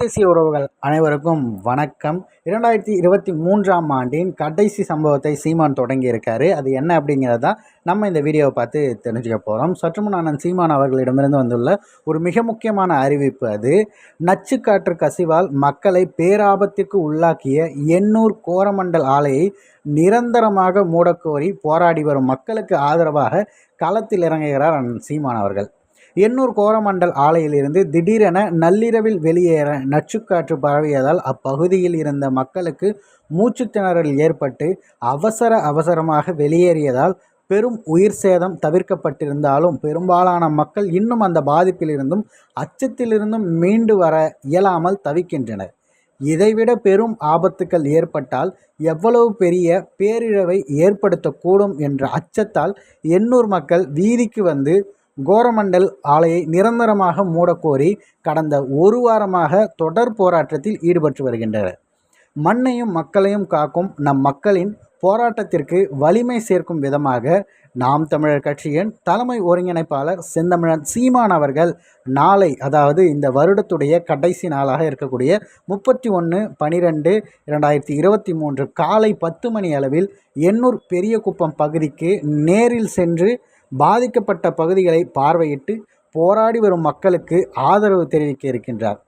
தேசிய உறவுகள் அனைவருக்கும் வணக்கம். இரண்டாயிரத்தி இருபத்தி மூன்றாம் ஆண்டின் கடைசி சம்பவத்தை சீமான் தொடங்கியிருக்காரு. அது என்ன அப்படிங்கிறது தான் நம்ம இந்த வீடியோவை பார்த்து தெரிஞ்சுக்க போகிறோம் சற்று முன் அண்ணன் சீமான் அவர்களிடமிருந்து வந்துள்ள ஒரு மிக முக்கியமான அறிவிப்பு அது. நச்சுக்காற்று கசிவால் மக்களை பேராபத்திற்கு உள்ளாக்கிய எண்ணூர் கோரமண்டல் ஆலையை நிரந்தரமாக மூடக்கோரி போராடி வரும் மக்களுக்கு ஆதரவாக களத்தில் இறங்குகிறார் அண்ணன் சீமான் அவர்கள். எண்ணூர் கோரமண்டல் ஆலையிலிருந்து திடீரென நள்ளிரவில் வெளியேற நச்சுக்காற்று பரவியதால் அப்பகுதியில் இருந்த மக்களுக்கு மூச்சுத்திணறல் ஏற்பட்டு அவசர அவசரமாக வெளியேறியதால் பெரும் உயிர் சேதம் தவிர்க்கப்பட்டிருந்தாலும் பெரும்பாலான மக்கள் இன்னும் அந்த பாதிப்பிலிருந்தும் அச்சத்திலிருந்தும் மீண்டு வர இயலாமல் தவிக்கின்றனர். இதைவிட பெரும் ஆபத்துக்கள் ஏற்பட்டால் எவ்வளவு பெரிய பேரிழவை ஏற்படுத்தக்கூடும் என்ற அச்சத்தால் எண்ணூர் மக்கள் வீதிக்கு வந்து கோரமண்டல் ஆலையை நிரந்தரமாக மூடக்கோரி கடந்த ஒரு வாரமாக தொடர் போராட்டத்தில் ஈடுபட்டு வருகின்றனர். மண்ணையும் மக்களையும் காக்கும் நம் மக்களின் போராட்டத்திற்கு வலிமை சேர்க்கும் விதமாக நாம் தமிழர் கட்சியின் தலைமை ஒருங்கிணைப்பாளர் செந்தமிழன் சீமான் அவர்கள் நாளை அதாவது இந்த வருடத்துடைய கடைசி நாளாக இருக்கக்கூடிய முப்பத்தி ஒன்று பனிரெண்டு இரண்டாயிரத்தி இருபத்தி மூன்று காலை பத்து மணி அளவில் எண்ணூர் பெரியகுப்பம் பகுதிக்கு நேரில் சென்று பாதிக்கப்பட்ட பகுதிகளை பார்வையிட்டு போராடி வரும் மக்களுக்கு ஆதரவு தெரிவிக்க இருக்கின்றார்.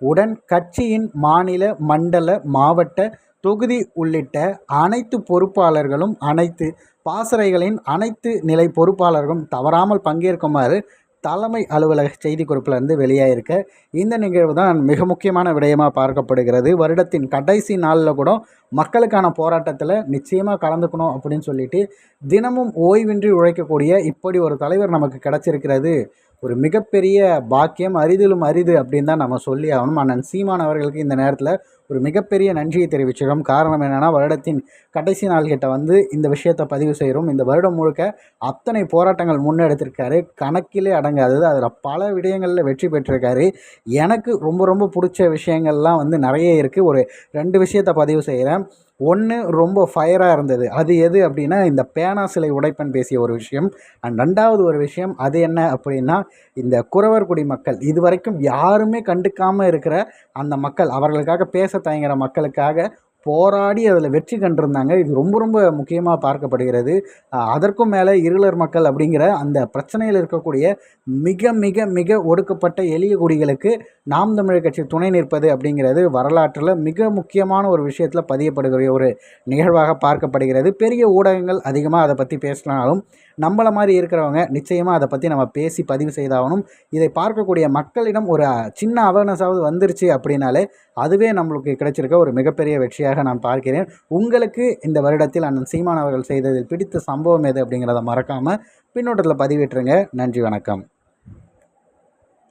உடன் கட்சியின் மாநில மண்டல மாவட்ட தொகுதி உள்ளிட்ட அனைத்து பொறுப்பாளர்களும் அனைத்து பாசறைகளின் அனைத்து நிலை பொறுப்பாளர்களும் தவறாமல் பங்கேற்குமாறு தலைமை அலுவலக செய்திக்குறிப்பிலிருந்து வெளியாகிருக்க இந்த நிகழ்வு தான் மிக முக்கியமான விடயமாக பார்க்கப்படுகிறது. வருடத்தின் கடைசி நாளில் கூட மக்களுக்கான போராட்டத்தில் நிச்சயமாக கலந்துக்கணும் அப்படின்னு சொல்லிட்டு தினமும் ஓய்வின்றி உழைக்கக்கூடிய இப்படி ஒரு தலைவர் நமக்கு கிடச்சிருக்கிறது. ஒரு மிகப்பெரிய பாக்கியம் அரிதிலும் அரிது அப்படின்னு தான் நம்ம சொல்லி ஆகணும். அண்ணன் சீமான் அவர்களுக்கு இந்த நேரத்தில் ஒரு மிகப்பெரிய நன்றியை தெரிவிச்சிடும் காரணம் என்னென்னா வருடத்தின் கடைசி நாள்கிட்ட வந்து இந்த விஷயத்தை பதிவு செய்கிறோம் இந்த வருடம் முழுக்க அத்தனை போராட்டங்கள் முன்னெடுத்திருக்காரு. கணக்கிலே அடங்காதது அதில் பல விடயங்களில் வெற்றி பெற்றிருக்காரு. எனக்கு ரொம்ப ரொம்ப பிடிச்ச விஷயங்கள்லாம் வந்து நிறைய இருக்குது ஒரு ரெண்டு விஷயத்தை பதிவு செய்கிறேன் ஒன்று ரொம்ப ஃபயராக இருந்தது. அது எது அப்படின்னா இந்த பேனா சிலை உடைப்பன் பேசிய ஒரு விஷயம். அண்ட் ரெண்டாவது ஒரு விஷயம் அது என்ன அப்படின்னா இந்த குறவர்குடி மக்கள் இது வரைக்கும் யாருமே கண்டுக்காமல் இருக்கிற அந்த மக்கள் அவர்களுக்காக பேச தயங்குகிற மக்களுக்காக போராடி அதில் வெற்றி கண்டிருந்தாங்க. இது ரொம்ப ரொம்ப முக்கியமாக பார்க்கப்படுகிறது. அதற்கும் மேலே இருளர் மக்கள் அப்படிங்கிற அந்த பிரச்சனையில் இருக்கக்கூடிய மிக மிக மிக ஒடுக்கப்பட்ட எளிய குடிகளுக்கு நாம் தமிழர் கட்சி துணை நிற்பது அப்படிங்கிறது வரலாற்றில் மிக முக்கியமான ஒரு விஷயத்தில் பதியப்படுகிற ஒரு நிகழ்வாக பார்க்கப்படுகிறது. பெரிய ஊடகங்கள் அதிகமாக அதை பற்றி பேசினாலும் நம்மளை மாதிரி இருக்கிறவங்க நிச்சயமாக அதை பற்றி நம்ம பேசி பதிவு செய்தாகணும். இதை பார்க்கக்கூடிய மக்களிடம் ஒரு சின்ன அவேர்னஸாவது வந்துருச்சு அப்படின்னாலே அதுவே நம்மளுக்கு கிடைச்சிருக்க ஒரு மிகப்பெரிய வெற்றியாக நான் பார்க்கிறேன். உங்களுக்கு இந்த வருடத்தில் அண்ணன் சீமான் அவர்கள் செய்ததில் பிடித்த சம்பவம் எது அப்படிங்கிறத மறக்காமல் பின்னோட்டத்தில் பதிவிட்டுருங்க. நன்றி வணக்கம்.